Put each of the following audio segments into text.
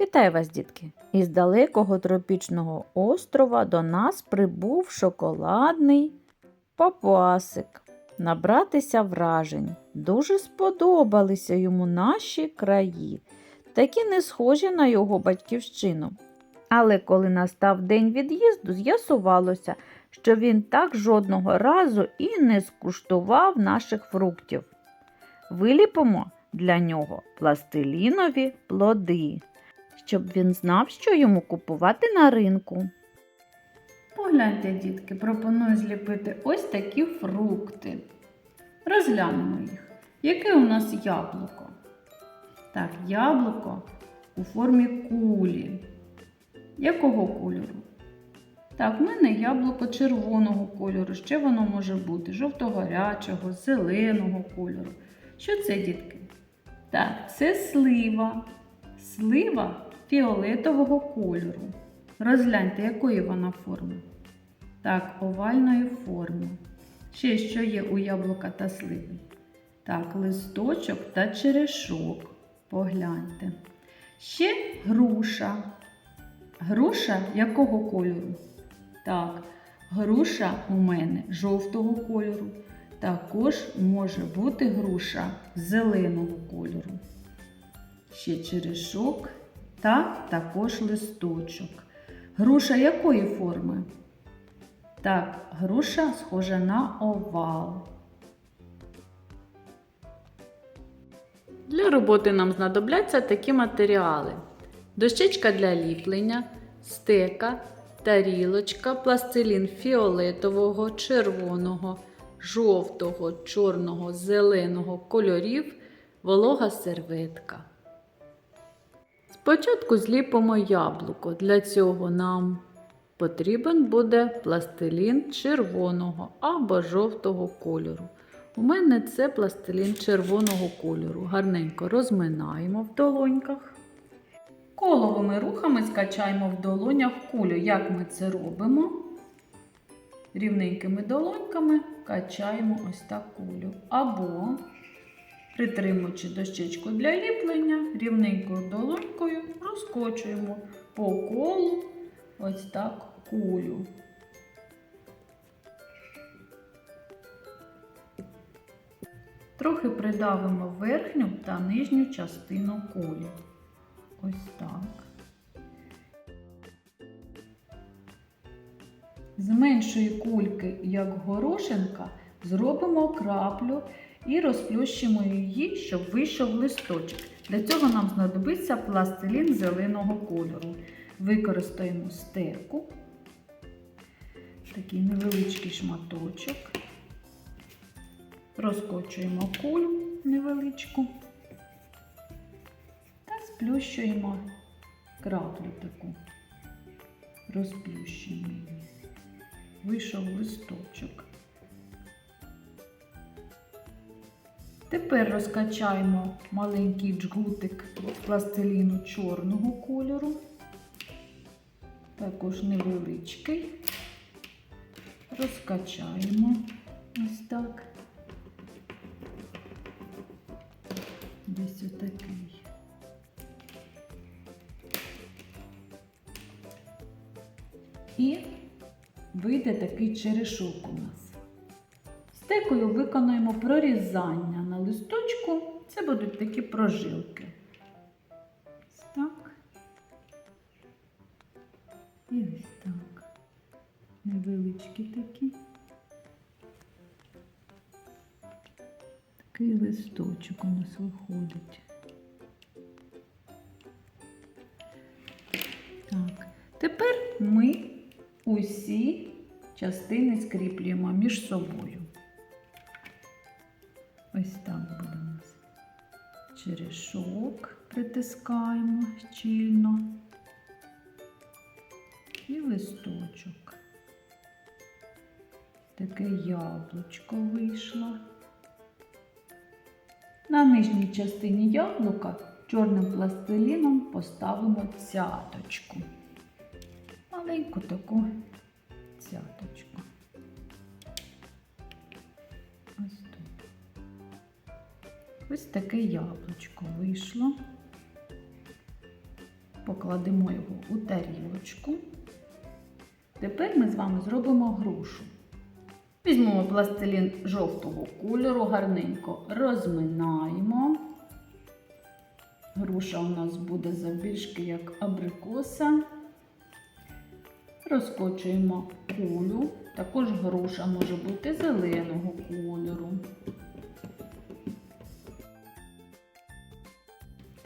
Вітаю вас, дітки! Із далекого тропічного острова до нас прибув шоколадний папуасик. Набратися вражень. Дуже сподобалися йому наші краї, такі не схожі на його батьківщину. Але коли настав день від'їзду, з'ясувалося, що він так жодного разу і не скуштував наших фруктів. Виліпимо для нього пластилінові плоди щоб він знав, що йому купувати на ринку. Погляньте, дітки, пропоную зліпити ось такі фрукти. Розглянемо їх. Яке у нас яблуко? Так, яблуко у формі кулі. Якого кольору? Так, в мене яблуко червоного кольору. Ще воно може бути жовто-гарячого, зеленого кольору. Що це, дітки? Так, це слива. Слива фіолетового кольору. Розгляньте, якої вона форми. Так, овальної форми. Ще що є у яблука та сливи. Так, листочок та черешок. Погляньте. Ще груша. Груша якого кольору? Так, груша у мене жовтого кольору. Також може бути груша зеленого кольору. Ще черешок та також листочок. Груша якої форми? Так, груша схожа на овал. Для роботи нам знадобляться такі матеріали: дощечка для ліплення, стека, тарілочка, пластилін фіолетового, червоного, жовтого, чорного, зеленого кольорів, волога серветка. Спочатку зліпимо яблуко. Для цього нам потрібен буде пластилін червоного або жовтого кольору. У мене це пластилін червоного кольору. Гарненько розминаємо в долоньках. Коловими рухами скачаємо в долонях кулю. Як ми це робимо? Рівненькими долоньками качаємо ось так кулю. Або Притримуючи дощечку для ліплення, рівненькою долонькою розкочуємо по колу ось так кулю. Трохи придавимо верхню та нижню частину кулі. Ось так. З меншої кульки, як горошинка, зробимо краплю і розплющимо її, щоб вийшов листочок. Для цього нам знадобиться пластилін зеленого кольору. Використаємо стеку, такий невеличкий шматочок, розкочуємо кулю невеличку та сплющуємо краплю таку, розплющуємо її. Вийшов листочок. Тепер розкачаємо маленький джгутик пластиліну чорного кольору, також невеличкий. Розкачаємо ось так. Десь отакий. І вийде такий черешок у нас. Стекою виконуємо прорізання листочку. Це будуть такі прожилки. Ось так. І ось так. Невеличкі такі. Такий листочок у нас виходить. Так. Тепер ми усі частини скріплюємо між собою. Ось так буде у нас. Черешок притискаємо щільно і листочок. Таке яблучко вийшло. На нижній частині яблука чорним пластиліном поставимо цяточку. Маленьку таку цяточку. Ось таке яблучко вийшло. покладемо його у тарілочку. Тепер ми з вами зробимо грушу. Візьмемо пластилін жовтого кольору, гарненько розминаємо. Груша у нас буде завбільшки як абрикоса. Розкочуємо кулю. Також груша може бути зеленого кольору.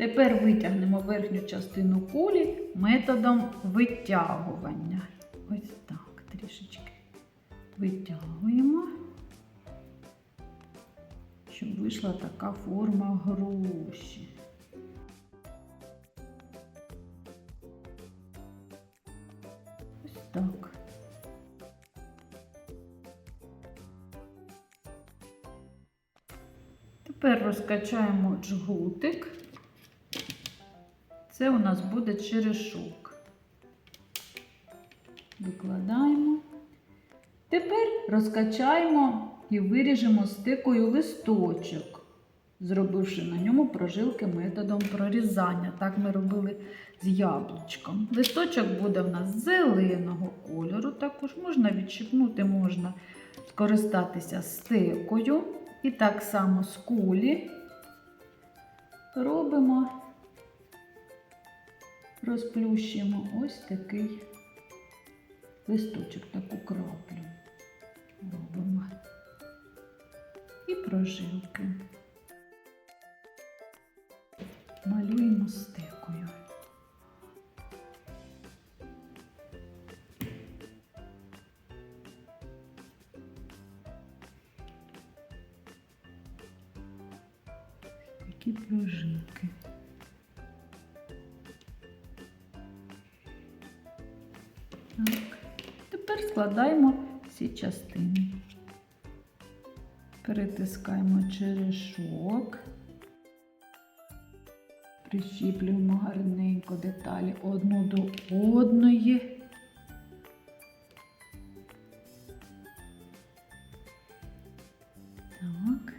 Тепер витягнемо верхню частину кулі методом витягування. Ось так, трішечки витягуємо, щоб вийшла така форма груші. Ось так. Тепер розкачаємо джгутик. Це у нас буде черешок. Викладаємо. Тепер розкачаємо і виріжемо стикою листочок, зробивши на ньому прожилки методом прорізання. Так ми робили з яблучком. Листочок буде в нас зеленого кольору, також можна відщипнути, можна скористатися стикою. І так само з кулі робимо, розплющимо ось такий листочок, таку краплю робимо. І прожилки. Малюємо стикою. Такі прожилки. Складаємо всі частини. Перетискаємо черешок. Прищіплюємо гарненько деталі одну до одної. Так.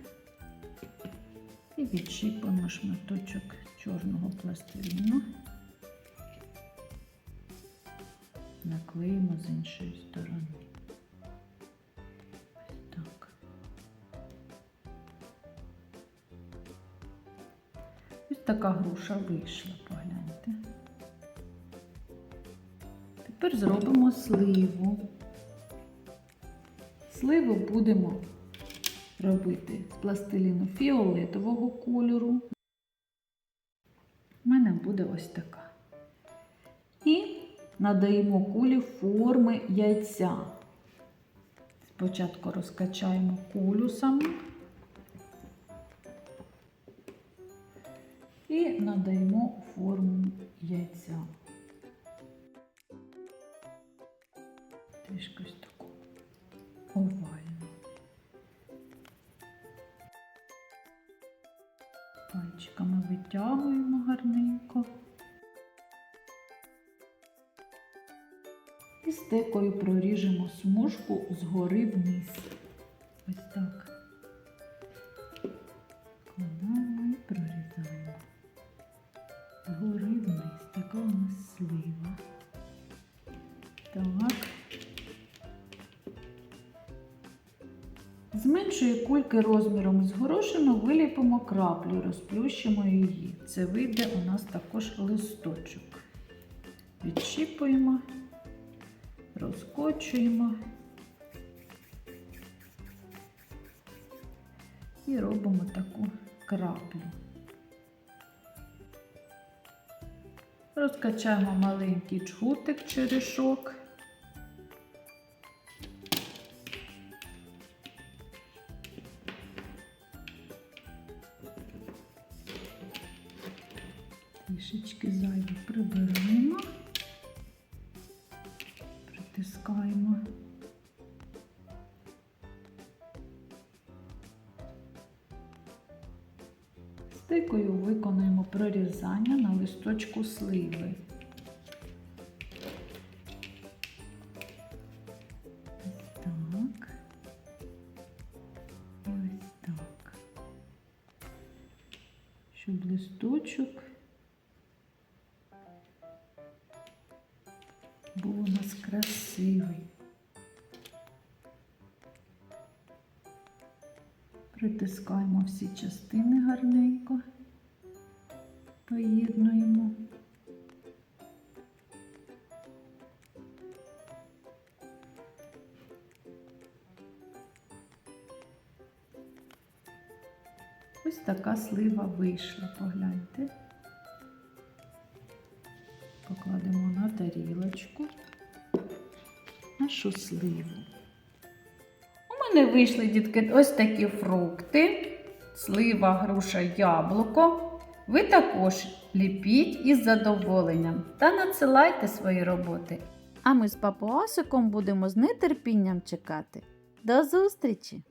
І відщіпуємо шматочок чорного пластиліну. Наклеїмо з іншої сторони. Ось так. Ось така груша вийшла, погляньте. Тепер зробимо сливу. Сливу будемо робити з пластиліну фіолетового кольору. У мене буде ось така. І надаємо кулі форми яйця. Спочатку розкачаємо кулю саму і надаємо форму яйця. І стекою проріжемо смужку згори вниз. Ось так. Вкладаємо і прорізаємо. Згори вниз. Така у нас слива. Так. З меншої кульки розміром з горошину виліпимо краплю, розплющимо її. Це вийде у нас також листочок. Відщіпуємо розкочуємо і робимо таку краплю. Розкачаємо маленький чгутик черешок. Притискаємо. Стикою виконуємо прорізання на листочку сливи. Щоб листочок був у нас красивий. Притискаємо всі частини гарненько, поєднуємо. Ось така слива вийшла, погляньте. Покладемо на тарілочку нашу сливу. У мене вийшли, дітки, ось такі фрукти, слива, груша, яблуко. Ви також ліпіть із задоволенням та надсилайте свої роботи. А ми з папуасиком будемо з нетерпінням чекати. До зустрічі!